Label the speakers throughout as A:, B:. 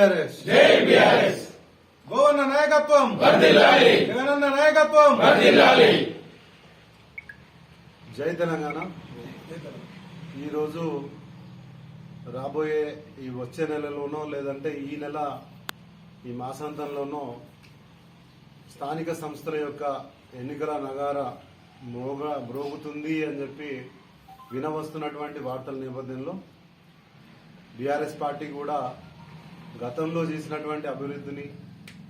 A: BRS.
B: జై బిఆర్ఎస్.
A: గోవన్న నాయకత్వం.
B: వర్ధిల్లాలి.
A: జగనన్న నాయకత్వం.
B: వర్ధిల్లాలి.
A: జై తెలంగాణ. ఈరోజు రాబోయే ఈ వచ్చే నెలలోనో లేదంటే ఈ నెల ఈ మాసాంతంలోనో స్థానిక సంస్థల యొక్క ఎన్నికల నగార మ్రోగ మ్రోగుతుంది అని చెప్పి వినవస్తున్నటువంటి వార్తల నేపథ్యంలో బీఆర్ఎస్ పార్టీ కూడా గతంలో చేసినటువంటి అభివృద్ధిని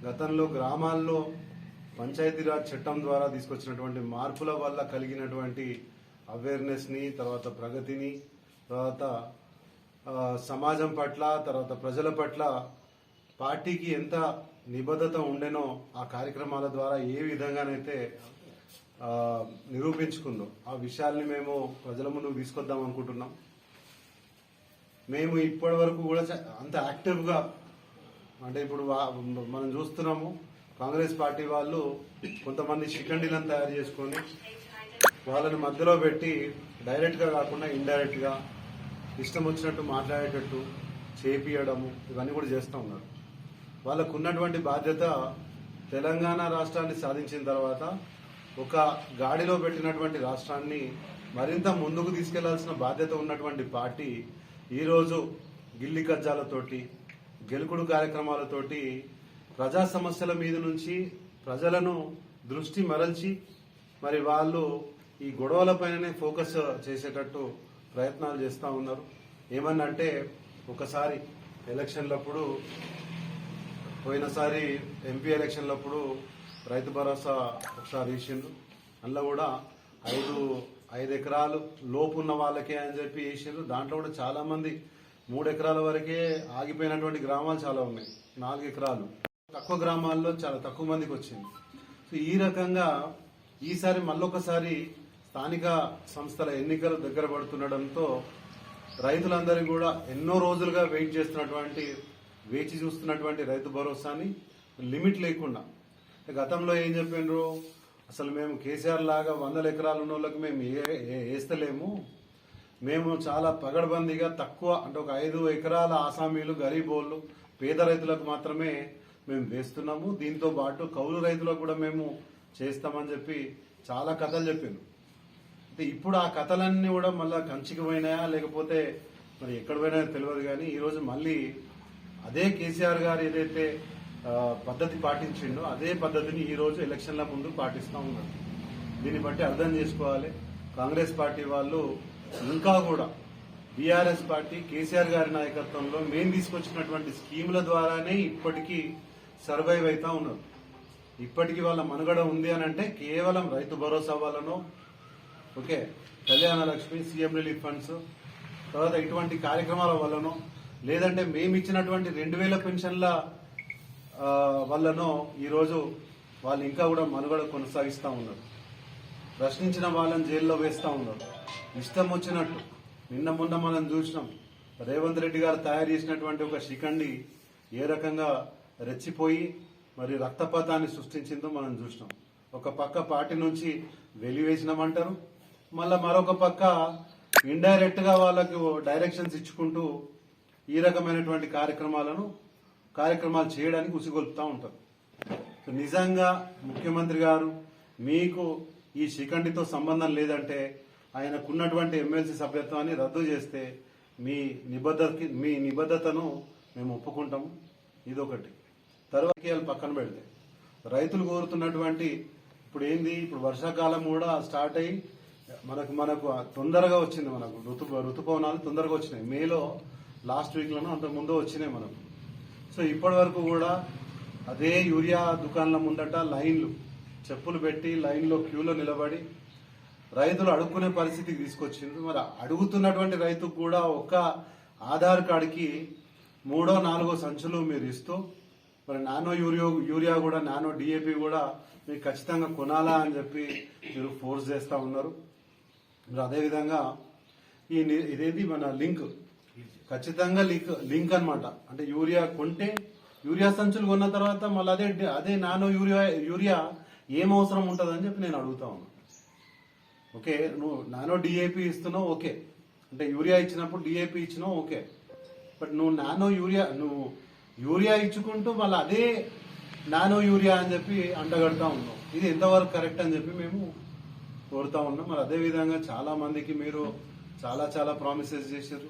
A: గతంలో గ్రామాల్లో పంచాయతీరాజ్ చట్టం ద్వారా తీసుకొచ్చినటువంటి మార్పుల వల్ల కలిగినటువంటి అవేర్నెస్ని తర్వాత ప్రగతిని తర్వాత సమాజం పట్ల తర్వాత ప్రజల పట్ల పార్టీకి ఎంత నిబద్ధత ఉండేనో ఆ కార్యక్రమాల ద్వారా ఏ విధంగానైతే నిరూపించుకుందో ఆ విషయాల్ని మేము ప్రజల ముందుకు తీసుకొద్దాం అనుకుంటున్నాం. మేము ఇప్పటి వరకు కూడా అంత యాక్టివ్గా అంటే ఇప్పుడు వా- మనం చూస్తున్నాము కాంగ్రెస్ పార్టీ వాళ్ళు కొంతమంది శిఖండిలను తయారు చేసుకొని వాళ్ళని మధ్యలో పెట్టి డైరెక్ట్గా కాకుండా ఇండైరెక్ట్గా ఇష్టం వచ్చినట్టు మాట్లాడేటట్టు చేపియడము ఇవన్నీ కూడా చేస్తూ ఉన్నారు. వాళ్ళకు ఉన్నటువంటి బాధ్యత తెలంగాణ రాష్ట్రాన్ని సాధించిన తర్వాత ఒక గాడిలో పెట్టినటువంటి రాష్ట్రాన్ని మరింత ముందుకు తీసుకెళ్ళాల్సిన బాధ్యత ఉన్నటువంటి పార్టీ ఈరోజు గిల్లి కజ్జాలతోటి గెలుకుడు కార్యక్రమాలతోటి ప్రజా సమస్యల మీద నుంచి ప్రజలను దృష్టి మరల్చి మరి వాళ్ళు ఈ గొడవలపైననే ఫోకస్ చేసేటట్టు ప్రయత్నాలు చేస్తూ ఉన్నారు. ఏమన్నంటే ఒకసారి ఎలక్షన్లప్పుడు పోయినసారి ఎంపీ ఎలక్షన్లప్పుడు రైతు భరోసా ఒకసారి వేసిండ్రు అందులో కూడా ఐదు ఐదు ఎకరాలు లోపు ఉన్న వాళ్ళకే అని చెప్పి వేసిండ్రు దాంట్లో కూడా చాలామంది మూడు ఎకరాల వరకే ఆగిపోయినటువంటి గ్రామాలు చాలా ఉన్నాయి. నాలుగు ఎకరాలు తక్కువ గ్రామాల్లో చాలా తక్కువ మందికి వచ్చింది. సో ఈ రకంగా ఈసారి మళ్ళొకసారి స్థానిక సంస్థల ఎన్నికలు దగ్గర పడుతుండడంతో రైతులందరికీ కూడా ఎన్నో రోజులుగా వెయిట్ చేస్తున్నటువంటి వేచి చూస్తున్నటువంటి రైతు భరోసాని లిమిట్ లేకుండా. గతంలో ఏం చెప్పిండ్రు అసలు మేము కేసీఆర్ లాగా వందల ఎకరాలు ఉన్న వాళ్ళకి మేము ఏ- వేస్తలేము. మేము చాలా పగడబందీగా తక్కువ అంటే ఒక ఐదు ఎకరాల ఆసామీలు గరీబోళ్ళు పేద రైతులకు మాత్రమే మేము వేస్తున్నాము. దీంతో పాటు కౌలు రైతులకు కూడా మేము చేస్తామని చెప్పి చాలా కథలు చెప్పిండ్రు. అయితే ఇప్పుడు ఆ కథలన్నీ కూడా మళ్ళీ కంచికి పోయినాయా లేకపోతే మరి ఎక్కడ పోయినాయో తెలియదు కానీ ఈరోజు మళ్ళీ అదే కేసీఆర్ గారు ఏదైతే పద్ధతి పాటించిండో అదే పద్ధతిని ఈరోజు ఎలక్షన్ల ముందు పాటిస్తూ ఉన్నారు. దీన్ని బట్టి అర్థం చేసుకోవాలి. కాంగ్రెస్ పార్టీ వాళ్ళు ఇంకా కూడా బీఆర్ఎస్ పార్టీ కేసీఆర్ గారి నాయకత్వంలో మేము తీసుకొచ్చినటువంటి స్కీముల ద్వారానే ఇప్పటికీ సర్వైవ్ అవుతా ఉన్నారు. ఇప్పటికీ వాళ్ళ మనుగడ ఉంది అని అంటే కేవలం రైతు భరోసా వల్లనో okay Kalyana Lakshmi CM relief funds తర్వాత ఇటువంటి కార్యక్రమాల వల్లనో లేదంటే మేము ఇచ్చినటువంటి రెండు వేల పెన్షన్ల వల్లనో ఈరోజు వాళ్ళు ఇంకా కూడా మనుగడ కొనసాగిస్తూ ఉన్నారు. ప్రశ్నించిన వాళ్ళని జైల్లో వేస్తూ ఉన్నారు. ఇష్టం వచ్చినట్టు నిన్న మొన్న మనం చూసినాం. రేవంత్ రెడ్డి గారు తయారు చేసినటువంటి ఒక శిఖండి ఏ రకంగా రెచ్చిపోయి మరి రక్తపాతాన్ని సృష్టించిందో మనం చూసినాం. ఒక పక్క పార్టీ నుంచి వెలివేసినామంటారు మళ్ళా మరొక పక్క ఇండైరెక్ట్గా వాళ్ళకు డైరెక్షన్స్ ఇచ్చుకుంటూ ఈ రకమైనటువంటి కార్యక్రమాలను కార్యక్రమాలు చేయడానికి ఉసిగొలుపుతూ ఉంటారు. నిజంగా ముఖ్యమంత్రి గారు మీకు ఈ శిఖండితో సంబంధం లేదంటే ఆయనకున్నటువంటి ఎమ్మెల్సీ సభ్యత్వాన్ని రద్దు చేస్తే మీ నిబద్ధతకి మీ నిబద్ధతను మేము ఒప్పుకుంటాము ఇదొకటి. తర్వాత పక్కన పెడితే రైతులు కోరుతున్నటువంటి ఇప్పుడు ఏంది ఇప్పుడు వర్షాకాలం కూడా స్టార్ట్ అయ్యి మనకు మనకు తొందరగా వచ్చింది మనకు. ఋతు ఋతుపవనాలు తొందరగా వచ్చినాయి. మేలో లాస్ట్ వీక్లోనూ అంతకు ముందు వచ్చినాయి మనకు. సో ఇప్పటి వరకు కూడా అదే యూరియా దుకాణాల ముందట లైన్లు చెప్పులు పెట్టి లైన్లో క్యూలో నిలబడి రైతులు అడుక్కునే పరిస్థితికి తీసుకొచ్చింది మరి అడుగుతున్నటువంటి రైతుకు కూడా ఒక ఆధార్ కార్డుకి మూడో నాలుగో సంచులు మీరు ఇస్తూ మరి నానో యూరియో యూరియా కూడా నానో డిఏపి కూడా మీకు ఖచ్చితంగా కొనాలా అని చెప్పి మీరు ఫోర్స్ చేస్తూ ఉన్నారు. మీరు అదేవిధంగా ఈ ఇదేది మన లింక్? ఖచ్చితంగా లింక్ లింక్ అన్నమాట. అంటే యూరియా కొంటే యూరియా సంచులు కొన్న తర్వాత మళ్ళీ అదే అదే నానో యూరియా యూరియా ఏం అవసరం ఉంటుందని చెప్పి నేను అడుగుతా ఉన్నాను ఓకే నువ్వు నానో డిఏపి ఇస్తున్నావు ఓకే. అంటే యూరియా ఇచ్చినప్పుడు డిఏపి ఇచ్చినావు ఓకే. బట్ నువ్వు నానో యూరియా నువ్వు యూరియా ఇచ్చుకుంటూ మళ్ళీ అదే నానో యూరియా అని చెప్పి అండగడతా ఉన్నాం ఇది ఎంతవరకు కరెక్ట్ అని చెప్పి మేము కోరుతా ఉన్నాం. మరి అదే విధంగా చాలా మందికి మీరు చాలా చాలా ప్రామిసెస్ చేశారు.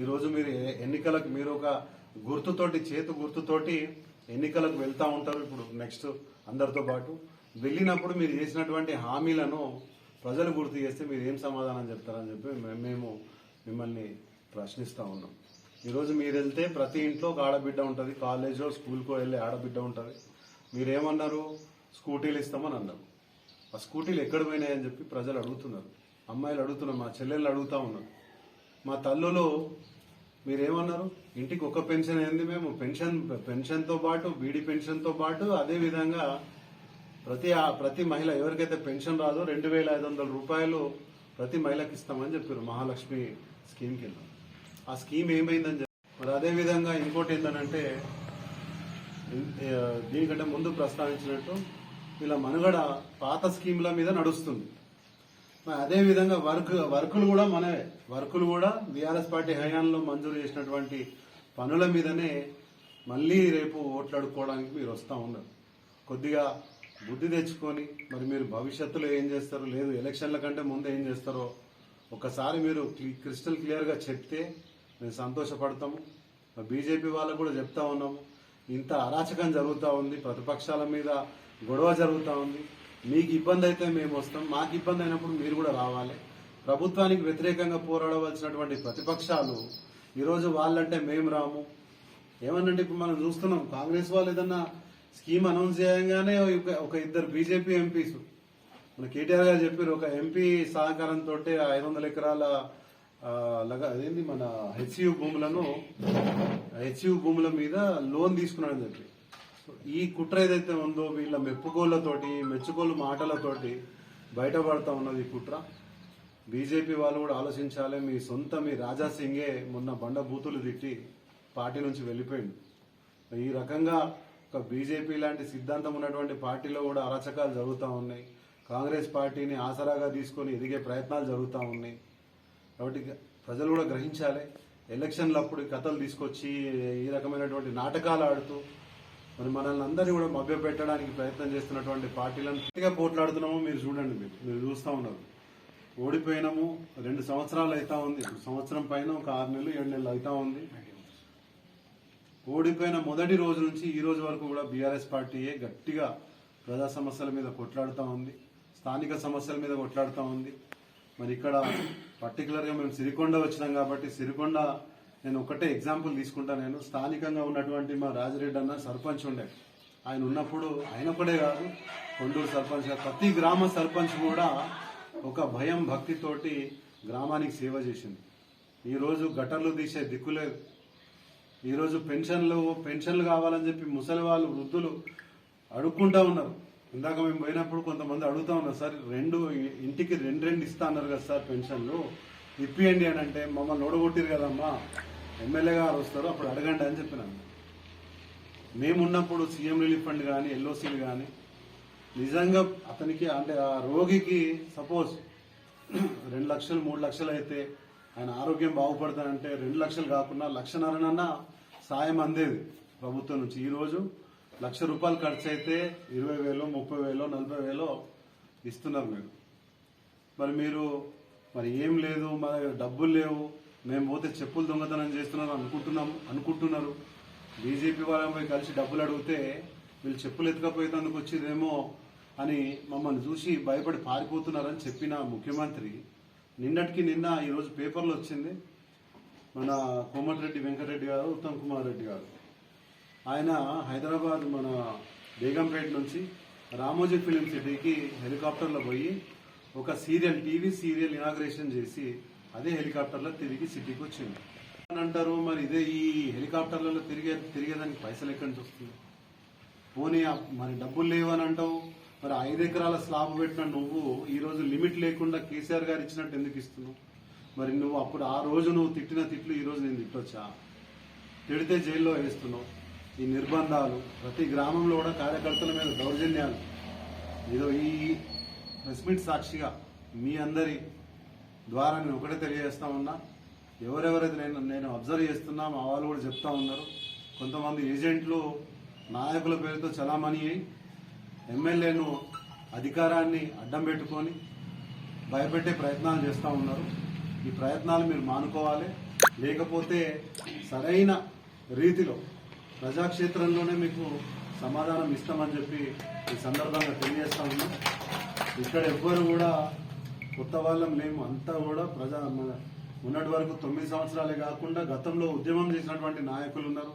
A: ఈరోజు మీరు ఎన్నికలకు మీరు ఒక గుర్తుతోటి చేతు గుర్తుతోటి ఎన్నికలకు వెళ్తూ ఉంటారు. ఇప్పుడు నెక్స్ట్ అందరితో పాటు. వెళ్ళినప్పుడు మీరు చేసినటువంటి హామీలను ప్రజలు గుర్తు చేస్తే మీరు ఏం సమాధానం చెప్తారని చెప్పి మేము మిమ్మల్ని ప్రశ్నిస్తా ఉన్నాం. ఈరోజు మీరు వెళ్తే ప్రతి ఇంట్లో ఒక ఆడబిడ్డ ఉంటుంది. కాలేజీలో స్కూల్కో వెళ్ళే ఆడబిడ్డ ఉంటుంది. మీరేమన్నారు? స్కూటీలు ఇస్తామని అన్నారు. ఆ స్కూటీలు ఎక్కడ పోయినాయని చెప్పి ప్రజలు అడుగుతున్నారు. అమ్మాయిలు అడుగుతున్నారు మా చెల్లెళ్ళు అడుగుతా ఉన్నారు. మా తల్లులు మీరేమన్నారు? ఇంటికి ఒక పెన్షన్ ఏంది మేము. పెన్షన్ పెన్షన్తో పాటు బీడీ పెన్షన్తో పాటు అదే విధంగా ప్రతి ఆ- ప్రతి మహిళ ఎవరికైతే పెన్షన్ రాదో రెండు వేల ఐదు వందల రూపాయలు ప్రతి మహిళకి ఇస్తామని చెప్పారు మహాలక్ష్మి స్కీమ్ కింద. ఆ స్కీమ్ ఏమైందని చెప్పి మరి అదేవిధంగా ఇంకోటి ఏంటంటే దీనికంటే ముందు ప్రస్తావించినట్టు ఇలా మనుగడ పాత స్కీమ్ల మీద నడుస్తుంది. అదే విధంగా వర్క్ వర్కులు కూడా మనవే. వర్కులు కూడా బీఆర్ఎస్ పార్టీ హయాంలో మంజూరు చేసినటువంటి పనుల మీదనే మళ్ళీ రేపు ఓట్లాడుకోవడానికి మీరు వస్తూ ఉన్నారు. కొద్దిగా బుద్ధి తెచ్చుకొని మరి మీరు భవిష్యత్తులో ఏం చేస్తారో లేదు ఎలక్షన్ల కంటే ముందు ఏం చేస్తారో ఒకసారి మీరు క్రిస్టల్ క్లియర్గా చెప్తే మేము సంతోషపడతాము బీజేపీ వాళ్ళకు కూడా చెప్తా ఉన్నాము ఇంత అరాచకం జరుగుతూ ఉంది ప్రతిపక్షాల మీద గొడవ జరుగుతూ ఉంది. మీకు ఇబ్బంది అయితే మేము వస్తాం. మాకు ఇబ్బంది అయినప్పుడు మీరు కూడా రావాలి. ప్రభుత్వానికి వ్యతిరేకంగా పోరాడవలసినటువంటి ప్రతిపక్షాలు ఈరోజు వాళ్ళంటే మేము రాము. ఏమన్నంటే ఇప్పుడు మనం చూస్తున్నాం కాంగ్రెస్ వాళ్ళు ఏదన్నా స్కీమ్ అనౌన్స్ చేయగానే ఒక- ఇద్దరు బీజేపీ ఎంపీస్ మన కేటీఆర్ గారు చెప్పారు ఒక ఎంపీ సహకారంతో ఐదు వందల ఎకరాల లగ అదేంది మన హెచ్యు భూములను హెచ్యు భూముల మీద లోన్ తీసుకున్నాడని చెప్పి. ఈ కుట్ర ఏదైతే ఉందో వీళ్ళ మెప్పుకోళ్ళతోటి మెచ్చుకోలు మాటలతోటి బయటపడతా ఉన్నది ఈ కుట్ర. బీజేపీ వాళ్ళు కూడా ఆలోచించాలి మీ సొంత మీ రాజా సింగే మొన్న బండ బూతులు తిట్టి పార్టీ నుంచి వెళ్ళిపోయింది ఈ రకంగా ఒక బీజేపీ లాంటి సిద్ధాంతం ఉన్నటువంటి పార్టీలో కూడా అరాచకాలు జరుగుతూ ఉన్నాయి. కాంగ్రెస్ పార్టీని ఆసరాగా తీసుకొని ఎదిగే ప్రయత్నాలు జరుగుతూ ఉన్నాయి. కాబట్టి ప్రజలు కూడా గ్రహించాలి. ఎలక్షన్లు అప్పుడు కథలు తీసుకొచ్చి ఈ రకమైనటువంటి నాటకాలు ఆడుతూ మరి మనల్ని అందరినీ కూడా మభ్యపెట్టడానికి ప్రయత్నం చేస్తున్నటువంటి పార్టీలను గట్టిగా పోట్లాడుతున్నామో. మీరు చూడండి మీరు. మీరు చూస్తూ ఉన్నారు. ఓడిపోయినాము. రెండు సంవత్సరాలు అవుతా ఉంది. సంవత్సరం పైన ఒక ఆరు నెలలు ఏడు నెలలు అవుతా ఉంది. ఓడిపోయిన మొదటి రోజు నుంచి ఈ రోజు వరకు కూడా బీఆర్ఎస్ పార్టీయే గట్టిగా ప్రజా సమస్యల మీద కొట్లాడుతూ ఉంది స్థానిక సమస్యల మీద కొట్లాడుతూ ఉంది. మరి ఇక్కడ పర్టికులర్గా మేము సిరికొండ వచ్చినాం కాబట్టి సిరికొండ నేను ఒకటే ఎగ్జాంపుల్ తీసుకుంటా నేను. స్థానికంగా ఉన్నటువంటి మా రాజరెడ్డి అన్న సర్పంచ్ ఉండే. ఆయన ఉన్నప్పుడు ఆయన ఒకడే కాదు కొండూరు సర్పంచ్ ప్రతి గ్రామ సర్పంచ్ కూడా ఒక భయం భక్తితోటి గ్రామానికి సేవ చేసింది. ఈరోజు గటర్లు తీసే దిక్కులేదు ఈరోజు పెన్షన్లు పెన్షన్లు కావాలని చెప్పి ముసలి వాళ్ళు వృద్ధులు అడుక్కుంటా ఉన్నారు. ఇందాక మేము పోయినప్పుడు కొంతమంది అడుగుతా ఉన్నారు సార్ రెండు ఇంటికి రెండు రెండు ఇస్తా అన్నారు కదా సార్ పెన్షన్లు. ఇప్పియండి అని అంటే మమ్మల్ని ఓడగొట్టిరు కదమ్మా. ఎమ్మెల్యే గారు వస్తారు అప్పుడు అడగండి అని చెప్పినాను మేమున్నప్పుడు సీఎం రిలీఫ్ ఫండ్ కానీ ఎల్ఓసీలు కానీ నిజంగా అతనికి అంటే ఆ రోగికి సపోజ్ రెండు లక్షలు మూడు లక్షలు అయితే ఆయన ఆరోగ్యం బాగుపడతానంటే రెండు లక్షలు కాకుండా లక్షన్నరనన్నా సాయం అందేది ప్రభుత్వం నుంచి. ఈరోజు లక్ష రూపాయలు ఖర్చు అయితే ఇరవై వేలు ముప్పై వేలు నలభై వేలు ఇస్తున్నారు మీరు. మరి మీరు మరి ఏం లేదు మా దగ్గర డబ్బులు లేవు మేము పోతే చెప్పులు దొంగతనం చేస్తున్నాం అనుకుంటున్నాం అనుకుంటున్నారు. బీజేపీ వాళ్ళని పోయి కలిసి డబ్బులు అడిగితే వీళ్ళు చెప్పులు ఎత్తుకపోయేందుకు వచ్చిందేమో అని మమ్మల్ని చూసి భయపడి పారిపోతున్నారని చెప్పిన ముఖ్యమంత్రి నిన్నటికి నిన్న ఈరోజు పేపర్లో వచ్చింది మన కోమటిరెడ్డి వెంకటరెడ్డి గారు ఉత్తమ్ కుమార్ రెడ్డి గారు. ఆయన హైదరాబాద్ మన బేగంపేట నుంచి రామోజీ ఫిలిం సిటీకి హెలికాప్టర్లో పోయి ఒక సీరియల్ టీవీ సీరియల్ ఇనాగ్రేషన్ చేసి అదే హెలికాప్టర్లో తిరిగి సిటీకి వచ్చింది అని అంటారు మరి ఇదే ఈ హెలికాప్టర్లలో తిరిగే తిరిగేదానికి పైసలు ఎక్కడి నుంచి వస్తుంది పోనీ మరి డబ్బులు లేవు అని అంటావు? మరి ఐదు ఎకరాల స్లాబ్ పెట్టిన నువ్వు ఈ రోజు లిమిట్ లేకుండా కేసీఆర్ గారు ఇచ్చినట్టు ఎందుకు ఇస్తున్నావు? మరి నువ్వు అప్పుడు ఆ రోజు నువ్వు తిట్టిన తిట్లు ఈ రోజు నేను తిట్టొచ్చా? తిడితే జైల్లో వేస్తున్నావు. ఈ నిర్బంధాలు ప్రతి గ్రామంలో కూడా కార్యకర్తల మీద దౌర్జన్యాలు. ఏదో ఈ ప్రెస్ మీట్ సాక్షిగా మీ అందరి ద్వారా నేను ఒకటే తెలియజేస్తా ఉన్నా. ఎవరెవరైతే నేను నేను అబ్జర్వ్ చేస్తున్నా మా వాళ్ళు కూడా చెప్తా ఉన్నారు. కొంతమంది ఏజెంట్లు నాయకుల పేరుతో చలామణి అయి ఎమ్మెల్యేను అధికారాన్ని అడ్డం పెట్టుకొని భయపెట్టే ప్రయత్నాలు చేస్తూ ఉన్నారు. ఈ ప్రయత్నాలు మీరు మానుకోవాలి. లేకపోతే సరైన రీతిలో ప్రజాక్షేత్రంలోనే మీకు సమాధానం ఇస్తామని చెప్పి ఈ సందర్భంగా తెలియజేస్తా ఉన్నాం. ఇక్కడ ఎవ్వరు కూడా కొత్త వాళ్ళం లేము. అంతా కూడా ప్రజా ఉన్నటి వరకు తొమ్మిది సంవత్సరాలే కాకుండా గతంలో ఉద్యమం చేసినటువంటి నాయకులు ఉన్నారు.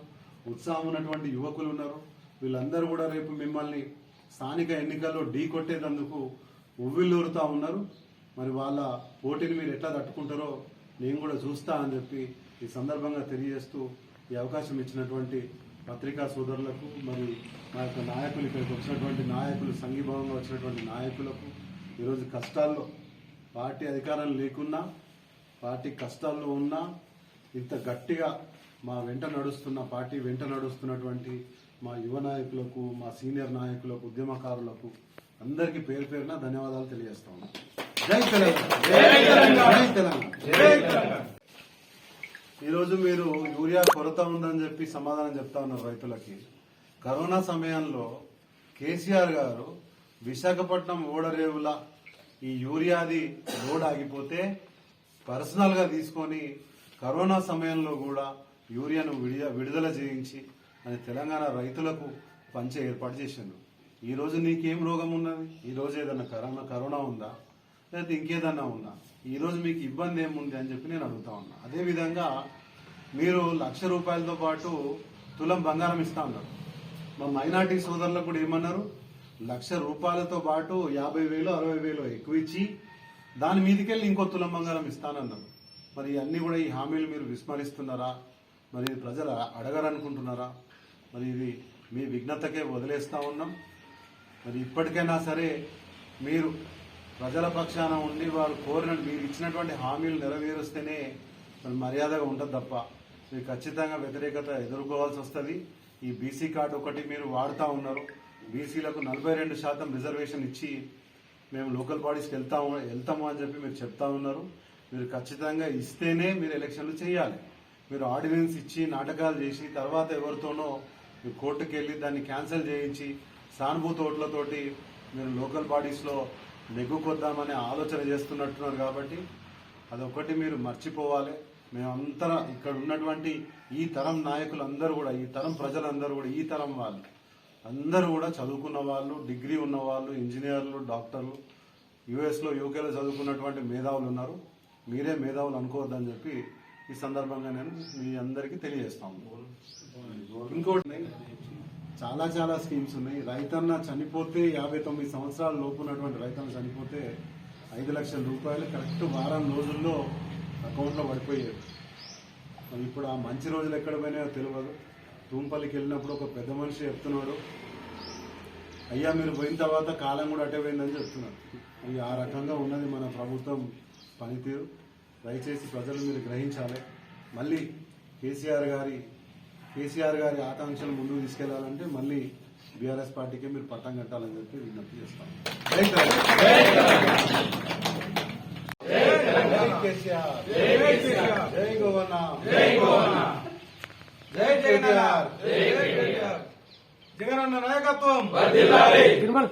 A: ఉత్సాహం ఉన్నటువంటి యువకులు ఉన్నారు. వీళ్ళందరూ కూడా రేపు మిమ్మల్ని స్థానిక ఎన్నికల్లో ఢీ కొట్టేటందుకు ఉవ్విల్లూరుతా ఉన్నారు. మరి వాళ్ళ పోటీని మీరు ఎట్లా తట్టుకుంటారో నేను కూడా చూస్తా అని చెప్పి ఈ సందర్భంగా తెలియజేస్తూ ఈ అవకాశం ఇచ్చినటువంటి పత్రికా సోదరులకు మరి మా యొక్క నాయకులు ఇక్కడికి వచ్చినటువంటి నాయకులు సంఘీభావంగా వచ్చినటువంటి నాయకులకు ఈరోజు కష్టాల్లో పార్టీ అధికారం లేకున్నా పార్టీ కష్టాల్లో ఉన్నా ఇంత గట్టిగా మా వెంట నడుస్తున్న పార్టీ వెంట నడుస్తున్నటువంటి మా యువ నాయకులకు మా సీనియర్ నాయకులకు ఉద్యమకారులకు అందరికీ పేరు పేరున ధన్యవాదాలు తెలియజేస్తా. జై తెలంగాణ. ఈరోజు మీరు యూరియా కొరత ఉందని చెప్పి సమాధానం చెప్తా ఉన్నారు రైతులకి. కరోనా సమయంలో కేసీఆర్ గారు విశాఖపట్నం ఓడరేవుల ఈ యూరియాది లోడ్ ఆగిపోతే పర్సనల్గా తీసుకొని కరోనా సమయంలో కూడా యూరియాను విడుదల చేయించి అని తెలంగాణ రైతులకు పంచే ఏర్పాటు చేసిండు ఈ రోజు నీకేం రోగం ఉన్నది? ఈ రోజు ఏదన్నా కరోనా కరోనా ఉందా? లేకపోతే ఇంకేదన్నా ఉందా? ఈ రోజు మీకు ఇబ్బంది ఏముంది అని చెప్పి నేను అడుగుతా ఉన్నా. అదే విధంగా మీరు లక్ష రూపాయలతో పాటు తులం బంగారం ఇస్తా ఉన్నారు. మా మైనార్టీ సోదరులకు కూడా ఏమన్నారు? లక్ష రూపాయలతో పాటు యాభై వేలు అరవై వేలు ఎక్కువ ఇచ్చి దాని మీదకెళ్ళి ఇంకో తులం బంగారం ఇస్తానన్నారు. మరి అన్నీ కూడా ఈ హామీలు మీరు విస్మరిస్తున్నారా? మరి ప్రజలు అడగరనుకుంటున్నారా? మరి ఇది మీ విఘ్నతకే వదిలేస్తూ ఉన్నాం. మరి ఇప్పటికైనా సరే మీరు ప్రజల పక్షాన ఉండి వారు కోరిన మీరు ఇచ్చినటువంటి హామీలు నెరవేరుస్తేనే మరి మర్యాదగా ఉంటుంది తప్ప. మీరు ఖచ్చితంగా వ్యతిరేకత ఎదుర్కోవాల్సి వస్తుంది. ఈ బీసీ కార్డు ఒకటి మీరు వాడుతూ ఉన్నారు. బీసీలకు నలభై రెండు శాతం రిజర్వేషన్ ఇచ్చి మేము లోకల్ బాడీస్కి వెళ్తాము వెళ్తాము అని చెప్పి మీరు చెప్తా ఉన్నారు. మీరు ఖచ్చితంగా ఇస్తేనే మీరు ఎలక్షన్లు చేయాలి. మీరు ఆర్డినెన్స్ ఇచ్చి నాటకాలు చేసి తర్వాత ఎవరితోనో కోర్టుకు వెళ్ళి దాన్ని క్యాన్సిల్ చేయించి సానుభూతి ఓట్లతోటి మీరు లోకల్ బాడీస్లో నెగ్గుకొద్దామనే ఆలోచన చేస్తున్నట్టున్నారు కాబట్టి అదొకటి మీరు మర్చిపోవాలి. మేమంతా ఇక్కడ ఉన్నటువంటి ఈ తరం నాయకులు అందరూ కూడా ఈ తరం ప్రజలందరూ కూడా ఈ తరం వాళ్ళు అందరూ కూడా చదువుకున్న వాళ్ళు డిగ్రీ ఉన్న వాళ్ళు ఇంజనీర్లు డాక్టర్లు యుఎస్లో యూకేలో చదువుకున్నటువంటి మేధావులు ఉన్నారు. మీరే మేధావులు అనుకోవద్దని చెప్పి ఈ సందర్భంగా నేను మీ అందరికీ తెలియజేస్తాను. ఇంకోటి చాలా చాలా స్కీమ్స్ ఉన్నాయి. రైతన్న చనిపోతే యాభై తొమ్మిది సంవత్సరాల లోపు ఉన్నటువంటి రైతన్న చనిపోతే ఐదు లక్షల రూపాయలు కరెక్ట్ వారం రోజుల్లో అకౌంట్లో పడిపోయాయి. మరి ఇప్పుడు ఆ మంచి రోజులు ఎక్కడ పోయినాయో తెలియదు. తూంపల్లికి వెళ్ళినప్పుడు ఒక పెద్ద మనిషి చెప్తున్నాడు అయ్యా మీరు పోయిన తర్వాత కాలం కూడా అటే పోయిందని చెప్తున్నారు మరి ఆ రకంగా ఉన్నది మన ప్రభుత్వం పనితీరు. దయచేసి ప్రజలు మీరు గ్రహించాలి. మళ్ళీ కేసీఆర్ గారి కేసీఆర్ గారి ఆకాంక్షలు ముందుకు తీసుకెళ్ళాలంటే మళ్ళీ బీఆర్ఎస్ పార్టీకి మీరు పట్టం కట్టాలని చెప్పి విజ్ఞప్తి చేస్తాం. జగనన్న గోవన్న
C: నాయకత్వం. తిరుమల